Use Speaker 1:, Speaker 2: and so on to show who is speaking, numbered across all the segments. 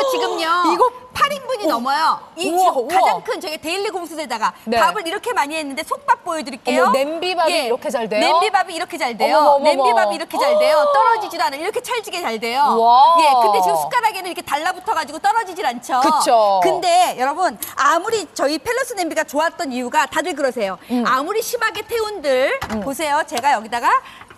Speaker 1: 이거 지금요.
Speaker 2: 이거
Speaker 1: 8인분이 넘어요. 이
Speaker 2: 우와,
Speaker 1: 지금
Speaker 2: 우와.
Speaker 1: 가장 큰 저희 데일리 공수대다가
Speaker 2: 네.
Speaker 1: 밥을 이렇게 많이 했는데 속밥 보여드릴게요.
Speaker 2: 어머, 냄비밥이 이렇게 잘 돼요?
Speaker 1: 냄비밥이 이렇게 잘 돼요.
Speaker 2: 어머머, 어머머.
Speaker 1: 냄비밥이 이렇게 잘 돼요. 떨어지질 않아요. 이렇게 찰지게 잘 돼요.
Speaker 2: 와.
Speaker 1: 예, 근데 지금 숟가락에는 이렇게 달라붙어가지고 떨어지질 않죠.
Speaker 2: 그쵸.
Speaker 1: 근데 여러분 아무리 저희 펠러스 냄비가 좋았던 이유가 다들 그러세요.
Speaker 2: 음.
Speaker 1: 아무리 심하게 태운들 보세요. 제가 여기다가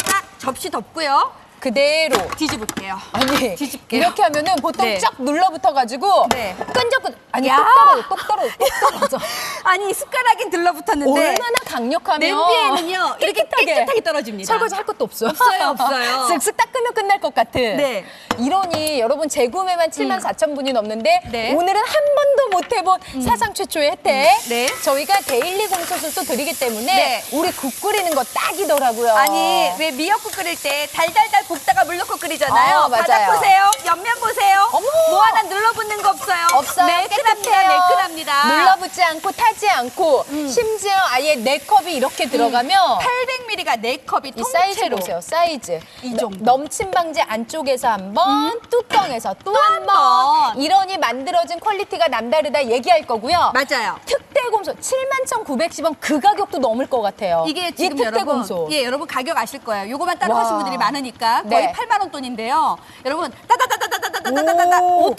Speaker 1: 딱 접시 덮고요.
Speaker 2: 그대로.
Speaker 1: 뒤집을게요.
Speaker 2: 아니
Speaker 1: 뒤집게요.
Speaker 2: 이렇게 하면은 보통
Speaker 1: 네.
Speaker 2: 쫙 눌러붙어가지고
Speaker 1: 네.
Speaker 2: 끈적끈 아니
Speaker 1: 야.
Speaker 2: 똑 떨어져 똑 떨어져 똑 떨어져
Speaker 1: 아니 숟가락이 들러붙었는데
Speaker 2: 얼마나 강력하면
Speaker 1: 냄비에는요 이렇게 깨끗하게 떨어집니다.
Speaker 2: 설거지 할 것도 없어요.
Speaker 1: 없어요, 없어요.
Speaker 2: 쓱쓱 닦으면 끝날 것 같은.
Speaker 1: 네.
Speaker 2: 이러니 여러분 재구매만 7만 4천 분이 넘는데
Speaker 1: 네.
Speaker 2: 오늘은 한 번도 못 해본 사상 최초의 혜택.
Speaker 1: 네.
Speaker 2: 저희가 데일리 공소를 또 드리기 때문에
Speaker 1: 네.
Speaker 2: 우리 국 끓이는 거 딱이더라고요.
Speaker 1: 아니 왜 미역국 끓일 때 달달달 볶다가 물 넣고 끓이잖아요.
Speaker 2: 아, 맞아요.
Speaker 1: 바닥 보세요. 옆면 보세요.
Speaker 2: 어머.
Speaker 1: 뭐 하나 눌러붙는 거 없어요.
Speaker 2: 없어요.
Speaker 1: 매끈합니다.
Speaker 2: 깨끗해요.
Speaker 1: 매끈합니다. 음.
Speaker 2: 눌러붙지 않고 타지 않고 심지어 아예 네 컵이 이렇게 들어가면
Speaker 1: 800ml가 네컵이
Speaker 2: 이 사이즈
Speaker 1: 통째로
Speaker 2: 보세요, 사이즈.
Speaker 1: 이 정도. 음.
Speaker 2: 넘침 방지 안쪽에서 한 번, 뚜껑에서
Speaker 1: 또한한
Speaker 2: 번.
Speaker 1: 번.
Speaker 2: 이러니 만들어진 퀄리티가 남다르다 얘기할 거고요.
Speaker 1: 맞아요.
Speaker 2: 특 대곰소 71,910원 그 가격도 넘을 것 같아요.
Speaker 1: 이게
Speaker 2: 이
Speaker 1: 지금 여러분. 예, 여러분 가격 아실 거예요. 요거만 따로
Speaker 2: 와.
Speaker 1: 하신 분들이 많으니까 거의
Speaker 2: 네.
Speaker 1: 8만 원 돈인데요. 여러분 따다다다다다다다다다
Speaker 2: 오.
Speaker 1: 오토.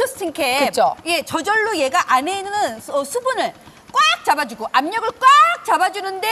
Speaker 2: 그쵸.
Speaker 1: 예, 저절로 얘가 안에 있는 수- 어, 수분을 꽉 잡아주고 압력을 꽉 잡아주는데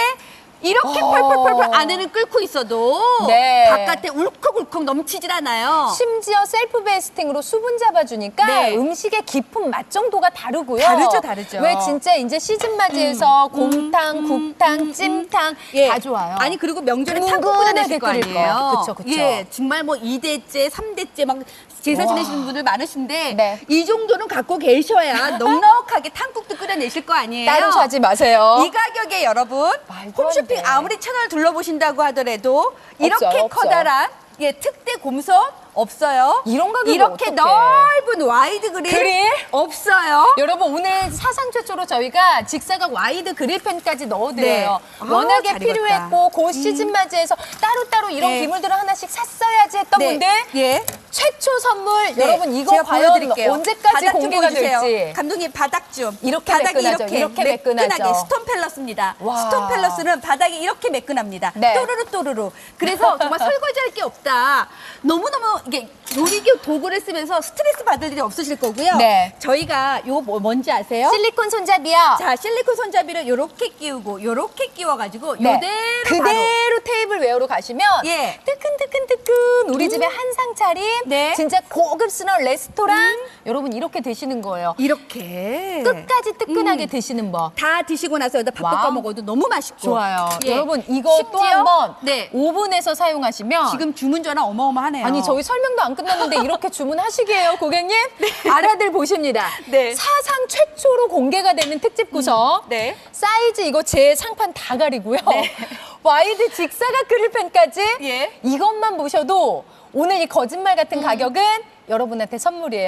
Speaker 1: 이렇게
Speaker 2: 어.
Speaker 1: 펄펄펄펄 안에는 끓고 있어도
Speaker 2: 네.
Speaker 1: 바깥에 울컥울컥 넘치질 않아요.
Speaker 2: 심지어 셀프 베이스팅으로 수분 잡아주니까
Speaker 1: 네.
Speaker 2: 음식의 깊은 맛 정도가 다르고요.
Speaker 1: 다르죠, 다르죠.
Speaker 2: 왜 진짜 이제 시즌 맞이해서 곰탕, 국탕, 찜탕
Speaker 1: 예.
Speaker 2: 다 좋아요.
Speaker 1: 아니 그리고 명절에
Speaker 2: 뭉근하게
Speaker 1: 탕국 끓여내실 거
Speaker 2: 끓일
Speaker 1: 아니에요.
Speaker 2: 거. 그쵸, 그쵸.
Speaker 1: 예, 정말 뭐 2대째, 3대째 막 제사
Speaker 2: 와.
Speaker 1: 지내시는 분들 많으신데
Speaker 2: 네.
Speaker 1: 이 정도는 갖고 계셔야 넉넉하게 탕국도 끓여내실 거 아니에요.
Speaker 2: 따로 사지 마세요.
Speaker 1: 이 가격에 여러분
Speaker 2: 말도 안
Speaker 1: 홈쇼핑
Speaker 2: 돼.
Speaker 1: 아무리 채널 둘러보신다고 하더라도 이렇게
Speaker 2: 없어요.
Speaker 1: 커다란 예 특대 곰선 없어요.
Speaker 2: 이런 가격에
Speaker 1: 이렇게
Speaker 2: 어떡해.
Speaker 1: 넓은 와이드 그릴,
Speaker 2: 그릴?
Speaker 1: 없어요.
Speaker 2: 여러분 오늘 사상 최초로 저희가 직사각 와이드 그릴팬까지 넣어드려요.
Speaker 1: 네. 아,
Speaker 2: 워낙에
Speaker 1: 잘. 음.
Speaker 2: 필요했고 곧 시즌 맞이해서 따로따로 이런
Speaker 1: 네.
Speaker 2: 기물들을 하나씩 샀어야지 했던
Speaker 1: 네.
Speaker 2: 분들
Speaker 1: 예.
Speaker 2: 최초 선물
Speaker 1: 네,
Speaker 2: 여러분 이거
Speaker 1: 제가
Speaker 2: 과연
Speaker 1: 보여드릴게요.
Speaker 2: 언제까지
Speaker 1: 바닥 좀
Speaker 2: 공개가
Speaker 1: 보여주세요.
Speaker 2: 될지
Speaker 1: 감독님 바닥 좀.
Speaker 2: 이렇게
Speaker 1: 바닥이
Speaker 2: 매끈하죠.
Speaker 1: 이렇게,
Speaker 2: 이렇게.
Speaker 1: 매끈하게 스톤 펠러스입니다.
Speaker 2: 와.
Speaker 1: 스톤 펠러스는 바닥이 이렇게 매끈합니다.
Speaker 2: 네.
Speaker 1: 또르르 또르르. 그래서 정말 설거지할 게 없다. 너무 너무 이게 요리기 도구를 쓰면서 스트레스 받을 일이 없으실 거고요.
Speaker 2: 네.
Speaker 1: 저희가 요거 뭐 뭔지 아세요?
Speaker 2: 실리콘 손잡이요.
Speaker 1: 자 실리콘 손잡이를 요렇게 끼우고 요렇게 끼워가지고
Speaker 2: 네.
Speaker 1: 요대로 그대로
Speaker 2: 테이블 웨어로 가시면
Speaker 1: 예.
Speaker 2: 뜨끈뜨끈뜨끈 우리 집에 한 상 차림
Speaker 1: 네.
Speaker 2: 진짜 고급스러운 레스토랑 여러분 이렇게 드시는 거예요.
Speaker 1: 이렇게
Speaker 2: 끝까지 뜨끈하게 드시는 법.
Speaker 1: 다 드시고 나서 여기다 밥
Speaker 2: 와우.
Speaker 1: 볶아 먹어도 너무 맛있고
Speaker 2: 좋아요.
Speaker 1: 예.
Speaker 2: 여러분 이거 또
Speaker 1: 심지어
Speaker 2: 한번
Speaker 1: 네.
Speaker 2: 오븐에서 사용하시면
Speaker 1: 지금 주문 전화 어마어마하네요.
Speaker 2: 아니 저희 설명도 안 끝났는데 이렇게 주문하시게요 고객님? 알아들 보십니다.
Speaker 1: 네.
Speaker 2: 사상 최초로 공개가 되는 특집 구성.
Speaker 1: 네.
Speaker 2: 사이즈 이거 제 상판 다 가리고요. 와이드 직사각 그릴팬까지
Speaker 1: 예.
Speaker 2: 이것만 보셔도 오늘 이 거짓말 같은 가격은 여러분한테 선물이에요.